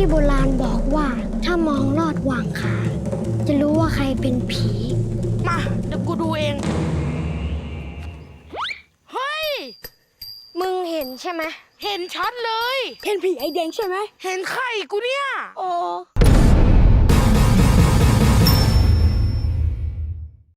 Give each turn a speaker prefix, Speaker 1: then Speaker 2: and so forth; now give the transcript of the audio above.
Speaker 1: ที่โบราณบอกว่าถ้ามองลอดว่างขา จะรู้ว่าใครเป็นผี
Speaker 2: มาเดี๋ยวกูดูเอง เฮ้ย
Speaker 1: มึงเห็นใช่ไหม
Speaker 2: เห็นชัดเลย
Speaker 3: เห็นผีไอแดงใช่ไหม
Speaker 2: เห็นไข่กูเนี่ย
Speaker 1: โอ้